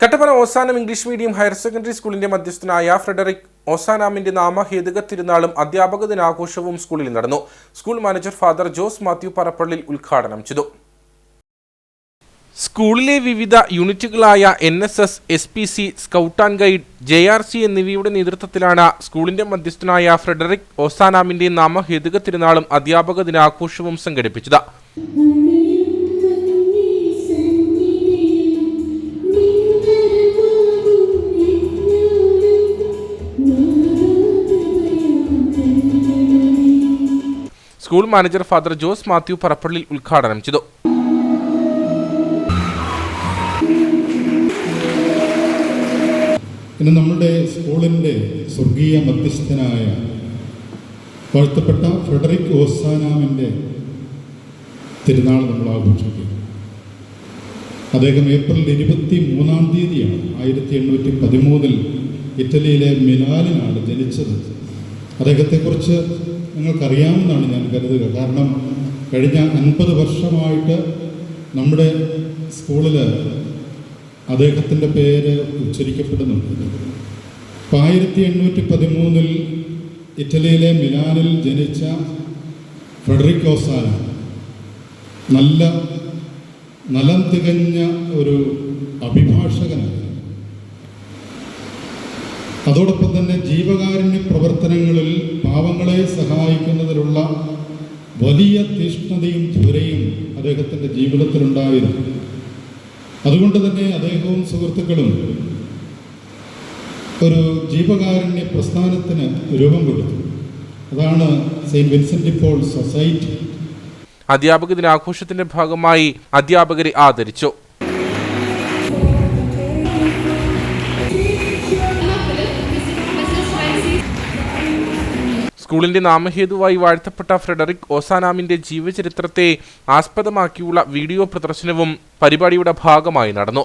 Kattappana Ozanam English medium higher secondary സ്കൂളിന്റെ മധ്യസ്ഥനായ Frederick ഓസാനാമിന്റെ നാമഹേതുക തിരുനാളും അധ്യാപക ദിനാഘോഷവും സ്കൂളിൽ നടന്നു. School manager father Jose Mathew Parappallil ഉദ്ഘാടനം ചെയ്തു. സ്കൂളിലെ വിവിധ യൂണിറ്റുകളായ N S S S P C scout and guide J R C എന്നിവയുടെ നേതൃത്വത്തിലാണ് സ്കൂളിന്റെ മധ്യസ്ഥനായ ഫ്രെഡറിക് ഓസാനാമിന്റെ നാമഹേതുക തിരുനാളും അധ്യാപക ദിനാഘോഷവും സംഘടിപ്പിച്ചത്. School manager father Jose Mathew Parappallil ഉദ്ഘാടനം ചെയ്തു. ഇന്ന് നമ്മുടെ സ്കൂളിന്റെ സ്വർഗീയ മധ്യസ്ഥനായ വാഴ്ത്തപ്പെട്ട ഫ്രെഡറിക് ഓസാനാമിന്റെ തിരുനാൾ നമ്മൾ ആഘോഷിക്കും അദ്ദേഹം ഏപ്രിൽ ഇരുപത്തി മൂന്നാം തീയതിയാണ് ആയിരത്തി എണ്ണൂറ്റി പതിമൂന്നിൽ ഇറ്റലിയിലെ മിലാനിലാണ് ജനിച്ചത്. അദ്ദേഹത്തെക്കുറിച്ച് നിങ്ങൾക്കറിയാമെന്നാണ് ഞാൻ കരുതുക. കാരണം കഴിഞ്ഞ അൻപത് വർഷമായിട്ട് നമ്മുടെ സ്കൂളിൽ അദ്ദേഹത്തിന്റെ പേര് ഉച്ചരിക്കപ്പെടുന്നുണ്ട്. അപ്പം ആയിരത്തി എണ്ണൂറ്റി പതിമൂന്നിൽ ഇറ്റലിയിലെ മിലാനിൽ ജനിച്ച ഫ്രെഡറിക് ഓസാന നല്ല നലം തികഞ്ഞ ഒരു അഭിഭാഷകനായിരുന്നു അതോടൊപ്പം തന്നെ ജീവകാരുണ്യ പ്രവർത്തനങ്ങളിൽ പാവങ്ങളെ സഹായിക്കുന്നതിലുള്ള വലിയ തീഷ്ണതയും ധ്വരയും അദ്ദേഹത്തിന്റെ ജീവിതത്തിലുണ്ടായിരുന്നു. അതുകൊണ്ട് തന്നെ അദ്ദേഹവും സുഹൃത്തുക്കളും ഒരു ജീവകാരുണ്യ പ്രസ്ഥാനത്തിന് രൂപം കൊടുത്തു. അതാണ് സെയിന്റ് വിൻസെന്റ് ഇപ്പോൾ സൊസൈറ്റി. അധ്യാപക ദിനാഘോഷത്തിന്റെ ഭാഗമായി അധ്യാപകരെ ആദരിച്ചു. സ്കൂളിന്റെ നാമഹേതുവായി വാഴ്ത്തപ്പെട്ട ഫ്രെഡറിക് ഓസാനാമിന്റെ ജീവചരിത്രത്തെ ആസ്പദമാക്കിയുള്ള വീഡിയോ പ്രദർശനവും പരിപാടിയുടെ ഭാഗമായി നടന്നു.